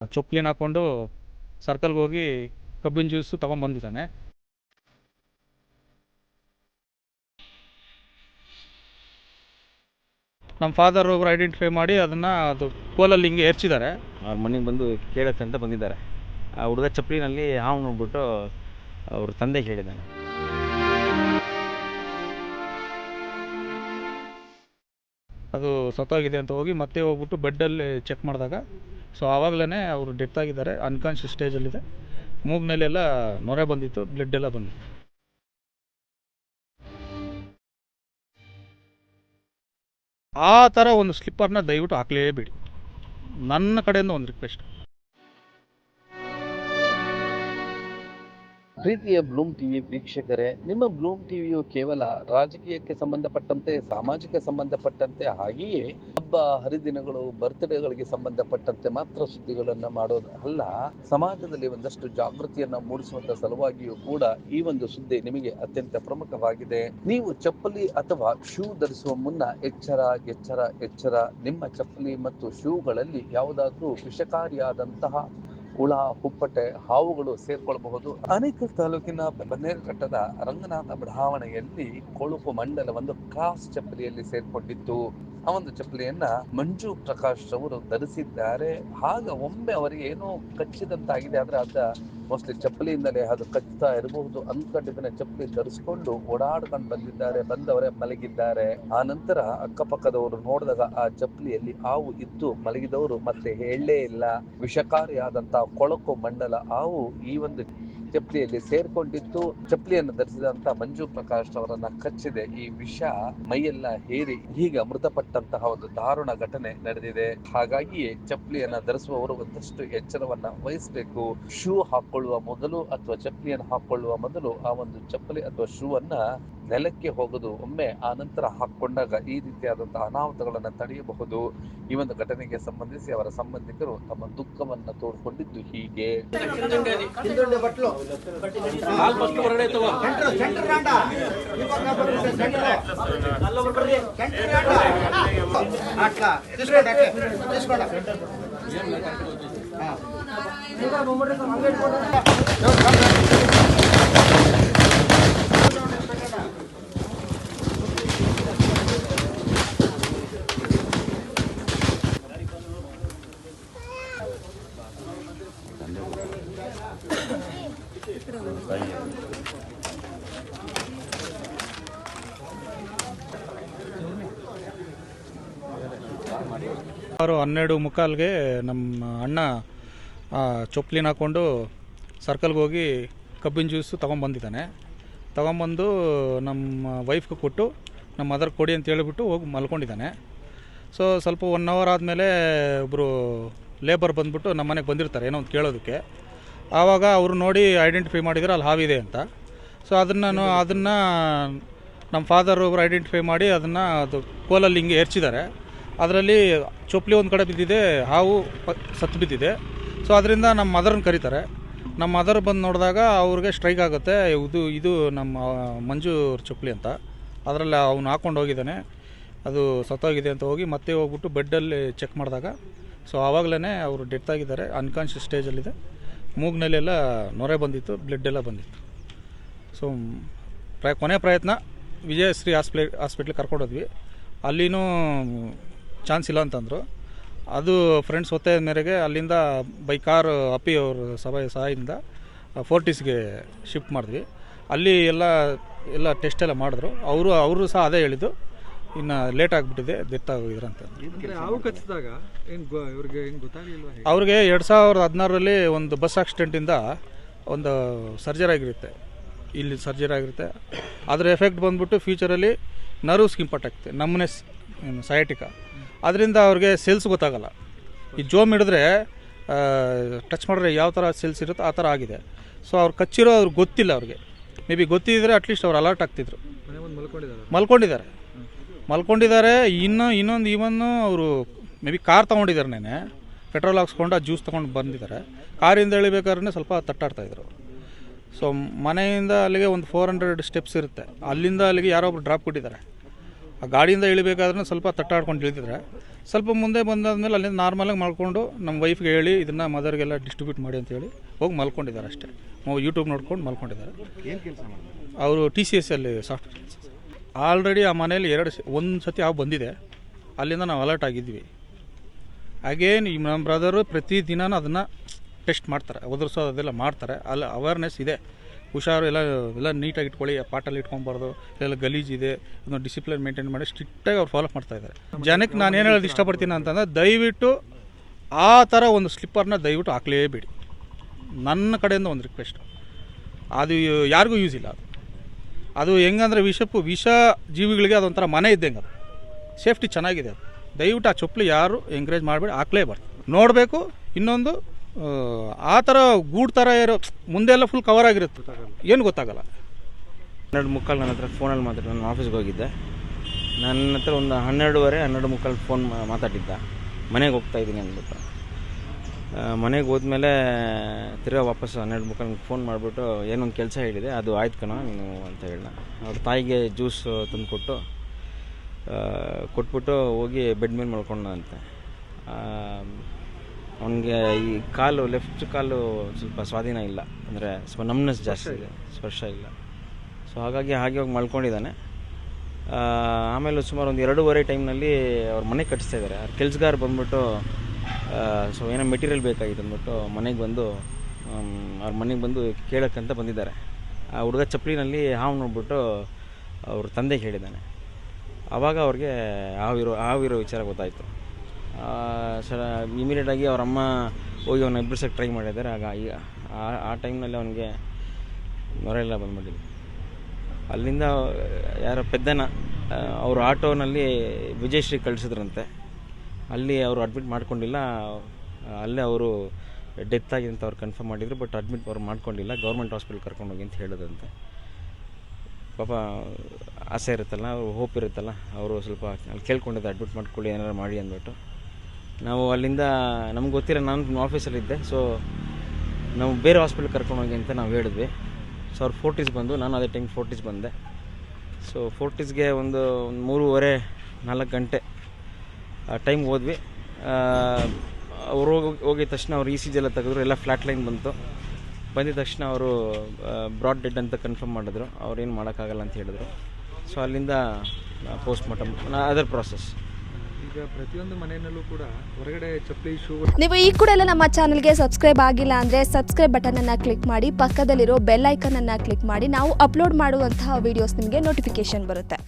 ಚೊಪ್ಲಿನ ಹಾಕ್ಕೊಂಡು ಸರ್ಕಲ್ಗೆ ಹೋಗಿ ಕಬ್ಬಿನ ಜ್ಯೂಸು ತೊಗೊಂಬಂದಿದ್ದಾನೆ ನಮ್ಮ ಫಾದರ್ ಒಬ್ರು ಐಡೆಂಟಿಫೈ ಮಾಡಿ ಅದನ್ನ ಅದು ಕೋಲಲ್ಲಿ ಹಿಂಗೆ ಎರ್ಚಿದ್ದಾರೆ ಅವ್ರ ಮನೆಗೆ ಬಂದು ಕೇಳತ್ತೆ ಅಂತ ಬಂದಿದ್ದಾರೆ. ಆ ಹುಡುಗ ಚಪ್ಪಲಿನಲ್ಲಿ ಹಾವು ನೋಡ್ಬಿಟ್ಟು ಅವ್ರ ತಂದೆ ಹೇಳಿದ್ದಾನೆ. ಅದು ಸತ್ತೋಗಿದೆ ಅಂತ ಹೋಗಿ ಮತ್ತೆ ಹೋಗ್ಬಿಟ್ಟು ಬೆಡ್ಡಲ್ಲಿ ಚೆಕ್ ಮಾಡಿದಾಗ ಸೊ ಆವಾಗಲೇ ಅವರು ಡೆತ್ ಆಗಿದ್ದಾರೆ. ಅನ್ಕಾನ್ಷಿಯಸ್ ಸ್ಟೇಜಲ್ಲಿದೆ ಮೂಗ್ನಲ್ಲೆಲ್ಲ ನೊರೆ ಬಂದಿತ್ತು. ಬ್ಲಡ್ ಎಲ್ಲ ಬಂದಿತ್ತು. ಆ ಥರ ಒಂದು ಸ್ಲಿಪ್ಪರ್ನ ದಯವಿಟ್ಟು ಹಾಕಲೇಬೇಡಿ. ನನ್ನ ಕಡೆಯಿಂದ ಒಂದು ರಿಕ್ವೆಸ್ಟ್ ಪ್ರೀತಿಯ ಬ್ಲೂಮ್ ಟಿವಿ ವೀಕ್ಷಕರೇ, ನಿಮ್ಮ ಬ್ಲೂಮ್ ಟಿವಿಯು ಕೇವಲ ರಾಜಕೀಯಕ್ಕೆ ಸಂಬಂಧಪಟ್ಟಂತೆ, ಸಾಮಾಜಿಕ ಸಂಬಂಧಪಟ್ಟಂತೆ ಹಾಗೆಯೇ ಹಬ್ಬ, ಹರಿದಿನಗಳು ಬರ್ತ್ಡೇಗಳಿಗೆ ಸಂಬಂಧಪಟ್ಟಂತೆ ಮಾತ್ರ ಸುದ್ದಿಗಳನ್ನು ಮಾಡೋದು ಅಲ್ಲ ಸಮಾಜದಲ್ಲಿ ಒಂದಷ್ಟು ಜಾಗೃತಿಯನ್ನು ಮೂಡಿಸುವಂತ ಸಲುವಾಗಿಯೂ ಕೂಡ ಈ ಒಂದು ಸುದ್ದಿ ನಿಮಗೆ ಅತ್ಯಂತ ಪ್ರಮುಖವಾಗಿದೆ. ನೀವು ಚಪ್ಪಲಿ ಅಥವಾ ಶೂ ಧರಿಸುವ ಮುನ್ನ ಎಚ್ಚರ ಎಚ್ಚರ ಎಚ್ಚರ ನಿಮ್ಮ ಚಪ್ಪಲಿ ಮತ್ತು ಶೂಗಳಲ್ಲಿ ಯಾವುದಾದ್ರೂ ವಿಷಕಾರಿಯಾದಂತಹ ಹುಳ, ಹುಪ್ಪಟೆ, ಹಾವುಗಳು ಸೇರ್ಕೊಳ್ಳಬಹುದು ಅನೇಕ ತಾಲೂಕಿನ ಬನ್ನೇರುಘಟ್ಟದ ರಂಗನಾಥ ಬಡಾವಣೆಯಲ್ಲಿ ಕೊಳುಪು ಮಂಡಲ ಒಂದು ಕ್ರಾಸ್ ಚಪ್ಪಲಿಯಲ್ಲಿ ಸೇರ್ಕೊಂಡಿತ್ತು. ಆ ಒಂದು ಚಪ್ಪಲಿಯನ್ನ ಮಂಜು ಪ್ರಕಾಶ್ ಅವರು ಧರಿಸಿದ್ದಾರೆ. ಆಗ ಒಮ್ಮೆ ಅವರಿಗೆ ಏನೋ ಕಚ್ಚಿದಂತಾಗಿದೆ. ಆದ್ರೆ ಅದ ಮೋಸ್ಟ್ಲಿ ಚಪ್ಪಲಿಯಿಂದಲೇ ಅದು ಕಚ್ತಾ ಇರಬಹುದು ಅಂದ್ಕೊಂಡಿದ್ದನ್ನ ಚಪ್ಪಲಿ ಧರಿಸ್ಕೊಂಡು ಓಡಾಡ್ಕೊಂಡು ಬಂದಿದ್ದಾರೆ. ಬಂದವರೇ ಮಲಗಿದ್ದಾರೆ. ಆ ನಂತರ ಅಕ್ಕಪಕ್ಕದವರು ನೋಡಿದಾಗ ಆ ಚಪ್ಪಲಿಯಲ್ಲಿ ಹಾವು ಇದ್ದು ಮಲಗಿದವರು ಮತ್ತೆ ಹೇಳಲೇ ಇಲ್ಲ. ವಿಷಕಾರಿಯಾದಂತಹ ಕೊಳಕು ಮಂಡಲ ಹಾವು ಈ ಒಂದು ಚಪ್ಪಲಿಯಲ್ಲಿ ಸೇರ್ಕೊಂಡಿತ್ತು ಚಪ್ಪಲಿಯನ್ನು ಧರಿಸಿದಂತ ಮಂಜು ಪ್ರಕಾಶ್ ಅವರನ್ನ ಕಚ್ಚಿದೆ. ಈ ವಿಷ ಮೈಯೆಲ್ಲ ಹೇರಿ ಈಗ ಮೃತಪಟ್ಟಂತಹ ಒಂದು ದಾರುಣ ಘಟನೆ ನಡೆದಿದೆ. ಹಾಗಾಗಿಯೇ ಚಪ್ಪಲಿಯನ್ನ ಧರಿಸುವವರು ಒಂದಷ್ಟು ಎಚ್ಚರವನ್ನ ವಹಿಸಬೇಕು. ಶೂ ಹಾಕೊಳ್ಳುವ ಮೊದಲು ಅಥವಾ ಚಪ್ಪಲಿಯನ್ನು ಹಾಕೊಳ್ಳುವ ಮೊದಲು ಆ ಒಂದು ಚಪ್ಪಲಿ ಅಥವಾ ಶೂ ಅನ್ನ ನೆಲಕ್ಕೆ ಹೋಗೋದು ಒಮ್ಮೆ ಆ ನಂತರ ಹಾಕ್ಕೊಂಡಾಗ ಈ ರೀತಿಯಾದಂತಹ ಅನಾಹುತಗಳನ್ನು ತಡೆಯಬಹುದು. ಈ ಒಂದು ಘಟನೆಗೆ ಸಂಬಂಧಿಸಿ ಅವರ ಸಂಬಂಧಿಕರು ತಮ್ಮ ದುಃಖವನ್ನು ತೋಡ್ಕೊಂಡಿದ್ದು ಹೀಗೆ. ಅವರು ಹನ್ನೆರಡು ಮುಕ್ಕಾಲ್ಗೆ ನಮ್ಮ ಅಣ್ಣ ಚೊಪ್ಲಿನ ಹಾಕ್ಕೊಂಡು ಸರ್ಕಲ್ಗೆ ಹೋಗಿ ಕಬ್ಬಿನ ಜ್ಯೂಸು ತೊಗೊಂಬಂದಿದ್ದಾನೆ. ತೊಗೊಂಬಂದು ನಮ್ಮ ವೈಫ್ಗೆ ಕೊಟ್ಟು, ನಮ್ಮ ಮದರ್ ಕೊಡಿ ಅಂತ ಹೇಳಿಬಿಟ್ಟು ಹೋಗಿ ಮಲ್ಕೊಂಡಿದ್ದಾನೆ. ಸೊ ಸ್ವಲ್ಪ ಒನ್ ಅವರ್ ಆದಮೇಲೆ ಒಬ್ಬರು ಲೇಬರ್ ಬಂದುಬಿಟ್ಟು ನಮ್ಮ ಮನೆಗೆ ಬಂದಿರ್ತಾರೆ, ಏನೋ ಒಂದು ಕೇಳೋದಕ್ಕೆ. ಆವಾಗ ಅವರು ನೋಡಿ ಐಡೆಂಟಿಫೈ ಮಾಡಿದರೆ ಅಲ್ಲಿ ಹಾವಿದೆ ಅಂತ. ಸೊ ಅದನ್ನು ಅದನ್ನು ನಮ್ಮ ಫಾದರ್ ಒಬ್ಬರು ಐಡೆಂಟಿಫೈ ಮಾಡಿ ಅದನ್ನು ಅದು ಕೋಲಲ್ಲಿ ಹಿಂಗೆ ಎರ್ಚಿದ್ದಾರೆ ಅದರಲ್ಲಿ ಚೊಪ್ಲಿ ಒಂದು ಕಡೆ ಬಿದ್ದಿದೆ, ಹಾವು ಸತ್ತು ಬಿದ್ದಿದೆ. ಸೊ ಅದರಿಂದ ನಮ್ಮ ಮದರ್ನ ಕರೀತಾರೆ. ನಮ್ಮ ಮದರ್ ಬಂದು ನೋಡಿದಾಗ ಅವ್ರಿಗೆ ಸ್ಟ್ರೈಕ್ ಆಗುತ್ತೆ. ಇದು ಇದು ನಮ್ಮ ಮಂಜು ಚೊಪ್ಲಿ ಅಂತ. ಅದರಲ್ಲಿ ಅವನು ಹಾಕ್ಕೊಂಡು ಹೋಗಿದ್ದಾನೆ. ಅದು ಸತ್ತೋಗಿದೆ ಅಂತ ಹೋಗಿ ಮತ್ತೆ ಹೋಗ್ಬಿಟ್ಟು ಬೆಡ್ಡಲ್ಲಿ ಚೆಕ್ ಮಾಡಿದಾಗ. ಸೊ ಆವಾಗಲೇ ಅವರು ಡೆತ್ ಆಗಿದ್ದಾರೆ. ಅನ್ಕಾನ್ಷಿಯಸ್ ಸ್ಟೇಜಲ್ಲಿದೆ ಮೂಗ್ನಲ್ಲೆಲ್ಲ ನೊರೆ ಬಂದಿತ್ತು ಬ್ಲಡ್ ಎಲ್ಲ ಬಂದಿತ್ತು. ಸೊ ಪ್ರಯ, ಕೊನೆ ಪ್ರಯತ್ನ ವಿಜಯಶ್ರೀ ಹಾಸ್ಪಿಟ್ಲ್ ಹಾಸ್ಪಿಟ್ಲಿಗೆ ಕರ್ಕೊಂಡೋದ್ವಿ ಅಲ್ಲಿನೂ ಚಾನ್ಸ್ ಇಲ್ಲ ಅಂತಂದರು. ಅದು ಫ್ರೆಂಡ್ಸ್ ಒತ್ತಾಯದ ಮೇರೆಗೆ ಅಲ್ಲಿಂದ ಬೈ ಕಾರ್ ಅಪ್ಪಿ ಅವ್ರ ಸಭೆ ಸಹಾಯದಿಂದ ಫೋರ್ಟಿಸ್ಗೆ ಶಿಫ್ಟ್ ಮಾಡಿದ್ವಿ. ಅಲ್ಲಿ ಎಲ್ಲ ಎಲ್ಲ ಟೆಸ್ಟ್ ಎಲ್ಲ ಮಾಡಿದ್ರು. ಅವರು ಅವರು ಸಹ ಅದೇ ಹೇಳಿದ್ದು. ಇನ್ನು ಲೇಟ್ ಆಗಿಬಿಟ್ಟಿದೆ ಡೆತ್ ಆಗಿದ್ರು ಅಂತ? ಅವ್ರಿಗೆ ಎರಡು ಸಾವಿರದ ಹದಿನಾರರಲ್ಲಿ ಒಂದು ಬಸ್ ಆಕ್ಸಿಡೆಂಟಿಂದ ಒಂದು ಸರ್ಜರಿ ಆಗಿರುತ್ತೆ. ಇಲ್ಲಿ ಸರ್ಜರಿ ಆಗಿರುತ್ತೆ. ಅದರ ಎಫೆಕ್ಟ್ ಬಂದ್ಬಿಟ್ಟು ಫ್ಯೂಚರಲ್ಲಿ ನರ್ವ್ಸ್ಗೆ ಇಂಪಾರ್ಟ್ ಆಗುತ್ತೆ ನಮ್ಮನೆ ಸಯಾಟಿಕ ಅದರಿಂದ ಅವ್ರಿಗೆ ಸೇಲ್ಸ್ ಗೊತ್ತಾಗಲ್ಲ. ಈ ಜೋಮ್ ಹಿಡಿದ್ರೆ ಟಚ್ ಮಾಡಿದ್ರೆ ಯಾವ ಥರ ಸೇಲ್ಸ್ ಇರುತ್ತೋ ಆ ಥರ ಆಗಿದೆ. ಸೊ ಅವ್ರು ಕಚ್ಚಿರೋ ಅವ್ರಿಗೆ ಗೊತ್ತಿಲ್ಲ ಅವ್ರಿಗೆ. ಮೇ ಬಿ ಗೊತ್ತಿದ್ದರೆ ಅಟ್ಲೀಸ್ಟ್ ಅವ್ರು ಅಲರ್ಟ್ ಆಗ್ತಿದ್ರು. ಮಲ್ಕೊಂಡಿದ್ದಾರೆ. ಮಲ್ಕೊಂಡಿದ್ದಾರೆ, ಇನ್ನು, ಇನ್ನೊಂದು ಇವನ್ನು ಅವರು ಮೇ ಬಿ ಕಾರ್ ತೊಗೊಂಡಿದ್ದಾರೆ ನೆನೆ ಪೆಟ್ರೋಲ್ ಹಾಕ್ಸ್ಕೊಂಡು ಆ ಜ್ಯೂಸ್ ತೊಗೊಂಡು ಬಂದಿದ್ದಾರೆ. ಕಾರಿಂದ ಎಳಿಬೇಕಾದ್ರೆ ಸ್ವಲ್ಪ ತಟ್ಟಾಡ್ತಾಯಿದ್ರು ಸೊ ಮನೆಯಿಂದ ಅಲ್ಲಿಗೆ ಒಂದು ಫೋರ್ ಹಂಡ್ರೆಡ್ ಸ್ಟೆಪ್ಸ್ ಇರುತ್ತೆ. ಅಲ್ಲಿಂದ ಅಲ್ಲಿಗೆ ಯಾರೋ ಒಬ್ರು ಡ್ರಾಪ್ ಕೊಟ್ಟಿದ್ದಾರೆ. ಆ ಗಾಡಿಯಿಂದ ಇಳಿಬೇಕಾದ್ರೂ ಸ್ವಲ್ಪ ತಟ್ಟಾಡ್ಕೊಂಡು ಇಳಿದಿದ್ರೆ ಸ್ವಲ್ಪ ಮುಂದೆ ಬಂದಾದ್ಮೇಲೆ ಅಲ್ಲಿಂದ ನಾರ್ಮಲಾಗಿ ಮಲ್ಕೊಂಡು ನಮ್ಮ ವೈಫ್ಗೆ ಹೇಳಿ, ಇದನ್ನು ಮದರ್ಗೆಲ್ಲ ಡಿಸ್ಟ್ರಿಬ್ಯೂಟ್ ಮಾಡಿ ಅಂತ ಹೇಳಿ ಹೋಗಿ ಮಲ್ಕೊಂಡಿದ್ದಾರೆ ಅಷ್ಟೇ. ಯೂಟ್ಯೂಬ್ ನೋಡ್ಕೊಂಡು ಮಲ್ಕೊಂಡಿದ್ದಾರೆ. ಅವರು ಟಿ ಸಿ ಎಸ್ ಅಲ್ಲಿ ಸಾಫ್ಟ್ವೇರ್ ಆಲ್ರೆಡಿ ಆ ಮನೇಲಿ ಎರಡು ಒಂದು ಸತಿ ಆ ಬಂದಿದೆ. ಅಲ್ಲಿಂದ ನಾವು ಅಲರ್ಟ್ ಆಗಿದ್ವಿ ಅಗೇನ್ ನಮ್ಮ ಬ್ರದರು ಪ್ರತಿದಿನ ಅದನ್ನು ಟೆಸ್ಟ್ ಮಾಡ್ತಾರೆ. ಒದರ್ಸೋದೆಲ್ಲ ಮಾಡ್ತಾರೆ. ಅಲ್ಲಿ ಅವೇರ್ನೆಸ್ ಇದೆ. ಹುಷಾರು ಎಲ್ಲ ಎಲ್ಲ ನೀಟಾಗಿ ಇಟ್ಕೊಳ್ಳಿ ಪಾಟಲ್ಲಿ ಇಟ್ಕೊಬಾರ್ದು, ಎಲ್ಲ ಗಲೀಜಿದೆ ಅದನ್ನು ಡಿಸಿಪ್ಲಿನ್ ಮೇಂಟೈನ್ ಮಾಡಿ ಸ್ಟ್ರಿಕ್ಟಾಗಿ ಅವ್ರು ಫಾಲೋ ಮಾಡ್ತಾ ಇದ್ದಾರೆ. ಜನಕ್ಕೆ ನಾನು ಏನು ಹೇಳೋದು ಇಷ್ಟಪಡ್ತೀನಿ ಅಂತಂದರೆ ದಯವಿಟ್ಟು ಆ ಥರ ಒಂದು ಸ್ಲಿಪ್ಪರ್ನ ದಯವಿಟ್ಟು ಹಾಕ್ಲೇಬೇಡಿ. ನನ್ನ ಕಡೆಯಿಂದ ಒಂದು ರಿಕ್ವೆಸ್ಟ್ ಅದು ಯಾರಿಗೂ ಯೂಸ್ ಇಲ್ಲ ಅದು. ಅದು ಹೆಂಗಂದ್ರೆ ವಿಷಪ್ಪು ವಿಷ ಜೀವಿಗಳಿಗೆ ಅದೊಂಥರ ಮನೆ ಇದ್ದಂಗೆ ಅದು. ಸೇಫ್ಟಿ ಚೆನ್ನಾಗಿದೆ ಅದು. ದಯವಿಟ್ಟು ಆ ಚಪ್ಪಲಿ ಯಾರು ಎಂಕರೇಜ್ ಮಾಡಬೇಡಿ, ಹಾಕ್ಲೇಬಾರ್ದು. ನೋಡಬೇಕು, ಇನ್ನೊಂದು ಆ, ಥರ ಗೂಡ್ ಥರ ಇರೋ ಮುಂದೆಲ್ಲ ಫುಲ್ ಕವರ್ ಆಗಿರುತ್ತೆ. ಏನು ಗೊತ್ತಾಗಲ್ಲ. ಹನ್ನೆರಡು ಮುಕ್ಕಾಲು ನನ್ನ ಹತ್ರ ಫೋನಲ್ಲಿ ಮಾತಾಡಿ ನಾನು ಆಫೀಸ್ಗೆ ಹೋಗಿದ್ದೆ. ನನ್ನ ಹತ್ರ ಒಂದು ಹನ್ನೆರಡುವರೆ ಹನ್ನೆರಡು ಮುಕ್ಕಾಲು ಫೋನ್ ಮಾತಾಡಿದ್ದ. ಮನೆಗೆ ಹೋಗ್ತಾ ಇದ್ದೀನಿ ಅಂದ್ಬಿಟ್ಟು. ಮನೆಗೆ ಹೋದ್ಮೇಲೆ ತಿರ್ಗಾ ವಾಪಸ್ ಹನ್ನೆರಡು ಮುಕ್ಕಾಲು ಫೋನ್ ಮಾಡಿಬಿಟ್ಟು ಏನೊಂದು ಕೆಲಸ ಹೇಳಿದೆ ಅದು ಆಯ್ತು ಕಣ ನೀನು ಅಂತ ಹೇಳ ಅವ್ರ ತಾಯಿಗೆ ಜ್ಯೂಸ್ ತಂದುಕೊಟ್ಟು ಕೊಟ್ಬಿಟ್ಟು ಹೋಗಿ ಬೆಡ್ ಮೇಲೆ ಮಲ್ಕೊಂಡಂತೆ ಅವನಿಗೆ ಈ ಕಾಲು ಲೆಫ್ಟ್ ಕಾಲು ಸ್ವಲ್ಪ ಸ್ವಾಧೀನ ಇಲ್ಲ. ಅಂದರೆ ಸ್ವಲ್ಪ ನಮ್ನೆಸ್ ಜಾಸ್ತಿ ಇದೆ, ಸ್ಪರ್ಶ ಇಲ್ಲ. ಸೊ ಹಾಗಾಗಿ ಹಾಗೆ ಹೋಗಿ ಮಲ್ಕೊಂಡಿದ್ದಾನೆ. ಆಮೇಲೆ ಸುಮಾರು ಒಂದು ಎರಡೂವರೆ ಟೈಮ್ನಲ್ಲಿ ಅವ್ರ ಮನೆ ಕಟ್ಟಿಸ್ತಾ ಇದ್ದಾರೆ ಅವ್ರ ಕೆಲ್ಸಗಾರ ಬಂದ್ಬಿಟ್ಟು ಸೊ ಏನೋ ಮೆಟೀರಿಯಲ್ ಬೇಕಾಗಿತ್ತು ಅಂದ್ಬಿಟ್ಟು ಮನೆಗೆ ಬಂದು ಅವ್ರ ಮನೆಗೆ ಬಂದು ಕೇಳೋಕ್ಕಂತ ಬಂದಿದ್ದಾರೆ. ಆ ಹುಡುಗ ಚಪ್ಪಲಿನಲ್ಲಿ ಹಾವು ನೋಡ್ಬಿಟ್ಟು ಅವ್ರ ತಂದೆಗೆ ಹೇಳಿದ್ದಾನೆ. ಆವಾಗ ಅವ್ರಿಗೆ ಹಾವಿರೋ ಹಾವಿರೋ ವಿಚಾರ ಗೊತ್ತಾಯಿತು. ಸರ ಇಮಿಡಿಯೇಟಾಗಿ ಅವ್ರ ಅಮ್ಮ ಹೋಗಿ ಅವನ್ನ ಎಬ್ಬಿಸೋಕ್ಕೆ ಟ್ರೈ ಮಾಡಿದ್ದಾರೆ. ಆಗ ಈಗ ಆ- ಟೈಮ್ನಲ್ಲಿ ಅವನಿಗೆ ನೊರೆಲ್ಲ ಬಂದ್ಬಿಟ್ಟಿದೆ. ಅಲ್ಲಿಂದ ಯಾರೋ ಪೆದ್ದನ ಅವರು ಆಟೋನಲ್ಲಿ ವಿಜಯಶ್ರೀ ಕಳಿಸಿದ್ರಂತೆ. ಅಲ್ಲಿ ಅವರು ಅಡ್ಮಿಟ್ ಮಾಡ್ಕೊಂಡಿಲ್ಲ. ಅಲ್ಲೇ ಅವರು ಡೆತ್ ಆಗಿದೆ ಅಂತ ಅವ್ರು ಕನ್ಫರ್ಮ್ ಮಾಡಿದರು ಬಟ್ ಅಡ್ಮಿಟ್ ಅವ್ರು ಮಾಡ್ಕೊಂಡಿಲ್ಲ. ಗೌರ್ಮೆಂಟ್ ಹಾಸ್ಪಿಟಲ್ ಕರ್ಕೊಂಡೋಗಿ ಅಂತ ಹೇಳಿದ್ರಂತೆ. ಪಾಪ, ಆಸೆ ಇರುತ್ತಲ್ಲ ಅವ್ರು ಹೋಪ್ ಇರುತ್ತಲ್ಲ. ಅವರು ಸ್ವಲ್ಪ ಅಲ್ಲಿ ಕೇಳ್ಕೊಂಡಿದ್ದೆ ಅಡ್ಮಿಟ್ ಮಾಡ್ಕೊಳ್ಳಿ ಏನಾರು ಮಾಡಿ ಅಂದ್ಬಿಟ್ಟು. ನಾವು ಅಲ್ಲಿಂದ, ನಮ್ಗೆ ಗೊತ್ತಿರೋ ನಾನು ಆಫೀಸಲ್ಲಿದ್ದೆ ಸೊ ನಾವು ಬೇರೆ ಹಾಸ್ಪಿಟಲ್ ಕರ್ಕೊಂಡೋಗಿ ಅಂತ ನಾವು ಹೇಳಿದ್ವಿ. ಸೊ ಅವ್ರು ಫೋರ್ಟೀಸ್ ಬಂದು, ನಾನು ಅದೇ ಟೈಮ್ ಫೋರ್ಟೀಸ್ ಬಂದೆ. ಸೊ ಫೋರ್ಟೀಸ್ಗೆ ಒಂದು ಒಂದು ಮೂರುವರೆ, ನಾಲ್ಕು ಗಂಟೆ ಟೈಮ್ ಹೋದ್ವಿ. ಅವರು ಹೋಗಿ, ಹೋಗಿದ ತಕ್ಷಣ ಅವ್ರು ಇ ಸಿ ಜಿ ಎಲ್ಲ ತೆಗೆದ್ರು, ಎಲ್ಲ ಫ್ಲಾಟ್ ಲೈನ್ ಬಂತು. ಬಂದಿದ ತಕ್ಷಣ ಅವರು ಬ್ರಾಡ್ ಡೆಡ್ ಅಂತ ಕನ್ಫರ್ಮ್ ಮಾಡಿದ್ರು. ಅವ್ರೇನು ಮಾಡೋಕ್ಕಾಗಲ್ಲ ಅಂತ ಹೇಳಿದ್ರು. ಸೊ ಅಲ್ಲಿಂದ ಪೋಸ್ಟ್ ಮಾರ್ಟಮ್ ಅದರ್ ಪ್ರಾಸೆಸ್ ಪ್ರತಿಯೊಂದು ಮನೆಯಲ್ಲೂ ಕೂಡ ಹೊರಗಡೆ ಚಪ್ಪಲಿ ಶೂ ನೀವು ಈ ಕೂಡ ಎಲ್ಲ ನಮ್ಮ ಚಾನಲ್ಗೆ ಸಬ್ಸ್ಕ್ರೈಬ್ ಆಗಿಲ್ಲ ಅಂದ್ರೆ ಸಬ್ಸ್ಕ್ರೈಬ್ ಬಟನನ್ನು ಕ್ಲಿಕ್ ಮಾಡಿ, ಪಕ್ಕದಲ್ಲಿರೋ ಬೆಲ್ ಐಕನನ್ನು ಕ್ಲಿಕ್ ಮಾಡಿ. ನಾವು ಅಪ್ಲೋಡ್ ಮಾಡುವಂತಹ ವಿಡಿಯೋಸ್ ನಿಮಗೆ ನೋಟಿಫಿಕೇಶನ್ ಬರುತ್ತೆ.